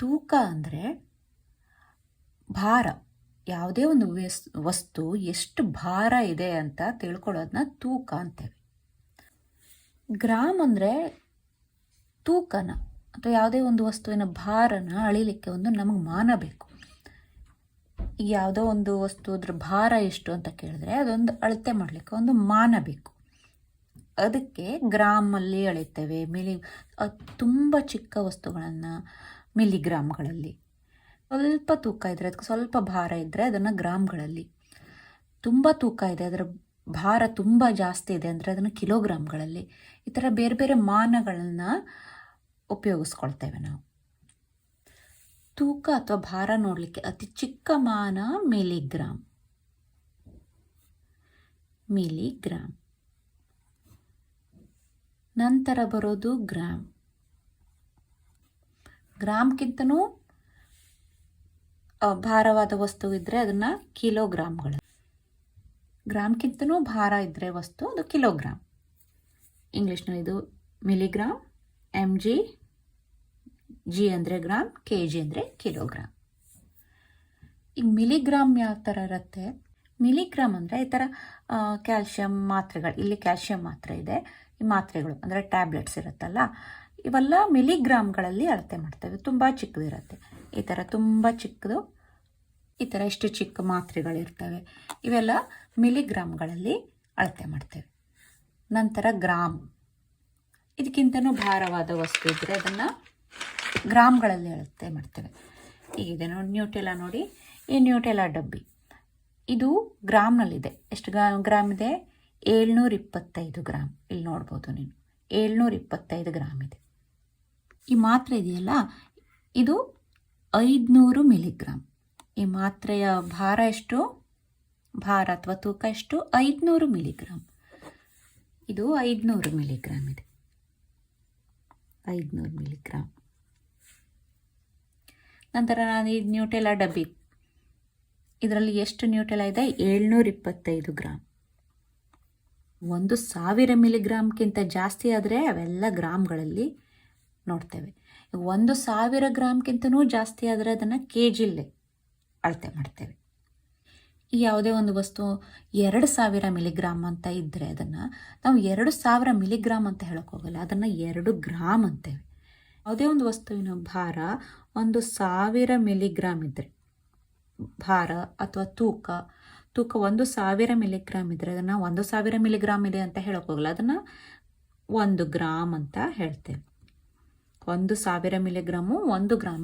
ತೂಕ ಅಂದರೆ ಭಾರ. ಯಾವುದೇ ಒಂದು ವೆಸ್, ವಸ್ತು ಎಷ್ಟು ಭಾರ ಇದೆ ಅಂತ ತಿಳ್ಕೊಳ್ಳೋದನ್ನ ತೂಕ ಅಂತೇವೆ ಗ್ರಾಮ್ ಅಂದರೆ ತೂಕನ ಅಥವಾ ಯಾವುದೇ ಒಂದು ವಸ್ತುವಿನ ಭಾರನ ಅಳಿಲಿಕ್ಕೆ ಒಂದು ನಮಗೆ ಮಾನ ಬೇಕು. ಈಗ ಯಾವುದೋ ಒಂದು ವಸ್ತು ಅದ್ರ ಭಾರ ಎಷ್ಟು ಅಂತ ಕೇಳಿದ್ರೆ ಅದೊಂದು ಅಳತೆ ಮಾಡಲಿಕ್ಕೆ ಒಂದು ಮಾನ ಬೇಕು. ಅದಕ್ಕೆ ಗ್ರಾಮಲ್ಲಿ ಅಳಿತೇವೆ, ಮಿಲಿ ತುಂಬ ಚಿಕ್ಕ ವಸ್ತುಗಳನ್ನು ಮಿಲಿಗ್ರಾಮ್ಗಳಲ್ಲಿ. ಸ್ವಲ್ಪ ತೂಕ ಇದ್ದರೆ ಅದಕ್ಕೆ ಸ್ವಲ್ಪ ಭಾರ ಇದ್ದರೆ ಅದನ್ನು ಗ್ರಾಮ್ಗಳಲ್ಲಿ. ತುಂಬ ತೂಕ ಇದೆ, ಅದರ ಭಾರ ತುಂಬ ಜಾಸ್ತಿ ಇದೆ ಅಂದರೆ ಅದನ್ನು ಕಿಲೋಗ್ರಾಮ್ಗಳಲ್ಲಿ. ಈ ಥರ ಬೇರೆ ಬೇರೆ ಮಾನಗಳನ್ನು ಉಪಯೋಗಿಸ್ಕೊಳ್ತೇವೆ ನಾವು. ತೂಕ ಅಥವಾ ಭಾರ ನೋಡಲಿಕ್ಕೆ ಅತಿ ಚಿಕ್ಕ ಮಾನ ಮಿಲಿಗ್ರಾಮ್. ಮಿಲಿಗ್ರಾಮ್. ನಂತರ ಬರೋದು ಗ್ರಾಮ್. ಗ್ರಾಮ್ಗಿಂತನೂ ಭಾರವಾದ ವಸ್ತು ಇದ್ದರೆ ಅದನ್ನು ಕಿಲೋಗ್ರಾಮ್ಗಳು. ಗ್ರಾಮ್ಗಿಂತನೂ ಭಾರ ಇದ್ದರೆ ವಸ್ತು ಅದು ಕಿಲೋಗ್ರಾಮ್. ಇಂಗ್ಲೀಷ್ನಲ್ಲಿ ಇದು ಮಿಲಿಗ್ರಾಮ್ ಎಂ ಜಿ ಜಿ ಅಂದರೆ ಗ್ರಾಮ್ ಕೆ ಜಿ ಅಂದರೆ ಕಿಲೋಗ್ರಾಮ್. ಈಗ ಮಿಲಿಗ್ರಾಮ್ ಯಾವ ಥರ ಇರುತ್ತೆ? ಮಿಲಿಗ್ರಾಮ್ ಅಂದರೆ ಈ ಥರ ಕ್ಯಾಲ್ಶಿಯಂ ಮಾತ್ರೆಗಳು, ಇಲ್ಲಿ ಕ್ಯಾಲ್ಶಿಯಂ ಮಾತ್ರೆ ಇದೆ. ಈ ಮಾತ್ರೆಗಳು ಅಂದರೆ ಟ್ಯಾಬ್ಲೆಟ್ಸ್ ಇರುತ್ತಲ್ಲ ಇವೆಲ್ಲ ಮಿಲಿಗ್ರಾಮ್ಗಳಲ್ಲಿ ಅಳತೆ ಮಾಡ್ತೇವೆ. ತುಂಬ ಚಿಕ್ಕದಿರುತ್ತೆ. ಈ ಥರ ತುಂಬ ಚಿಕ್ಕದು, ಈ ಥರ ಇಷ್ಟು ಚಿಕ್ಕ ಮಾತ್ರೆಗಳಿರ್ತವೆ. ಇವೆಲ್ಲ ಮಿಲಿಗ್ರಾಮ್ಗಳಲ್ಲಿ ಅಳತೆ ಮಾಡ್ತೇವೆ. ನಂತರ ಗ್ರಾಮ್ ಇದಕ್ಕಿಂತನೂ ಭಾರವಾದ ವಸ್ತು ಇದ್ದರೆ ಅದನ್ನು ಗ್ರಾಮ್ಗಳಲ್ಲಿ ಅಳತೆ ಮಾಡ್ತೇವೆ. ಈಗಿದೆ ನೋಡಿ ನ್ಯೂಟೆಲ್ಲ ನೋಡಿ. ಈ ನ್ಯೂಟೆಲ್ಲ ಡಬ್ಬಿ. ಇದು ಗ್ರಾಮ್ನಲ್ಲಿದೆ. ಎಷ್ಟು ಗ್ರಾ, ಗ್ರಾಮ್ ಇದೆ? ಏಳ್ನೂರ ಇಪ್ಪತ್ತೈದು ಗ್ರಾಮ್. ಇಲ್ಲಿ ನೋಡ್ಬೋದು ನೀನು. ಏಳ್ನೂರ ಇಪ್ಪತ್ತೈದು ಗ್ರಾಮ್ ಇದೆ. ಈ ಮಾತ್ರೆ ಇದೆಯಲ್ಲ? ಇದು ಐದುನೂರು ಮಿಲಿಗ್ರಾಮ್ ಈ ಮಾತ್ರೆಯ ಭಾರ ಎಷ್ಟು? ಭಾರ ಅಥವಾ ತೂಕ ಎಷ್ಟು? ಐದುನೂರು ಮಿಲಿಗ್ರಾಮ್ ಇದು ಐದುನೂರು ಮಿಲಿಗ್ರಾಮ್ ಇದೆ. ಐದುನೂರು ಮಿಲಿಗ್ರಾಮ್ ನಂತರ ನಾನು ಇದು ನ್ಯೂಟೆಲಾ ಡಬ್ಬಿ. ಇದರಲ್ಲಿ ಎಷ್ಟು ನ್ಯೂಟೆಲಾ ಇದೆ? ಏಳ್ನೂರ ಇಪ್ಪತ್ತೈದು ಗ್ರಾಮ್ ಒಂದು ಸಾವಿರ ಮಿಲಿಗ್ರಾಮ್ಗಿಂತ ಜಾಸ್ತಿ ಆದರೆ ಅವೆಲ್ಲ ಗ್ರಾಮ್ಗಳಲ್ಲಿ ನೋಡ್ತೇವೆ. ಒಂದು ಸಾವಿರ ಗ್ರಾಮ್ಗಿಂತನೂ ಜಾಸ್ತಿ ಆದರೆ ಅದನ್ನು ಕೆ ಜಿಲ್ಲೇ ಅಳತೆ ಮಾಡ್ತೇವೆ. ಈ ಯಾವುದೇ ಒಂದು ವಸ್ತು ಎರಡು ಸಾವಿರ ಮಿಲಿಗ್ರಾಮ್ ಅಂತ ಇದ್ದರೆ ಅದನ್ನು ನಾವು ಎರಡು ಸಾವಿರ ಮಿಲಿಗ್ರಾಮ್ ಅಂತ ಹೇಳೋಕ್ಕೋಗಲ್ಲ ಅದನ್ನು ಎರಡು ಗ್ರಾಮ್ ಅಂತೇವೆ. ಯಾವುದೇ ಒಂದು ವಸ್ತುವಿನ ಭಾರ ಒಂದು ಸಾವಿರ ಮಿಲಿಗ್ರಾಮ್ ಇದ್ದರೆ ಭಾರ ಅಥವಾ ತೂಕ ತೂಕ ಒಂದು ಸಾವಿರ ಮಿಲಿಗ್ರಾಮ್ ಇದ್ದರೆ ಅದನ್ನು ಒಂದು ಸಾವಿರ ಮಿಲಿಗ್ರಾಮ್ ಇದೆ ಅಂತ ಹೇಳೋಕ್ಕೋಗಲ್ಲ ಅದನ್ನು ಒಂದು ಗ್ರಾಮ್ ಅಂತ ಹೇಳ್ತೇವೆ. ಒಂದು ಸಾವಿರ ಮಿಲಿಗ್ರಾಮು ಒಂದು ಗ್ರಾಮ್.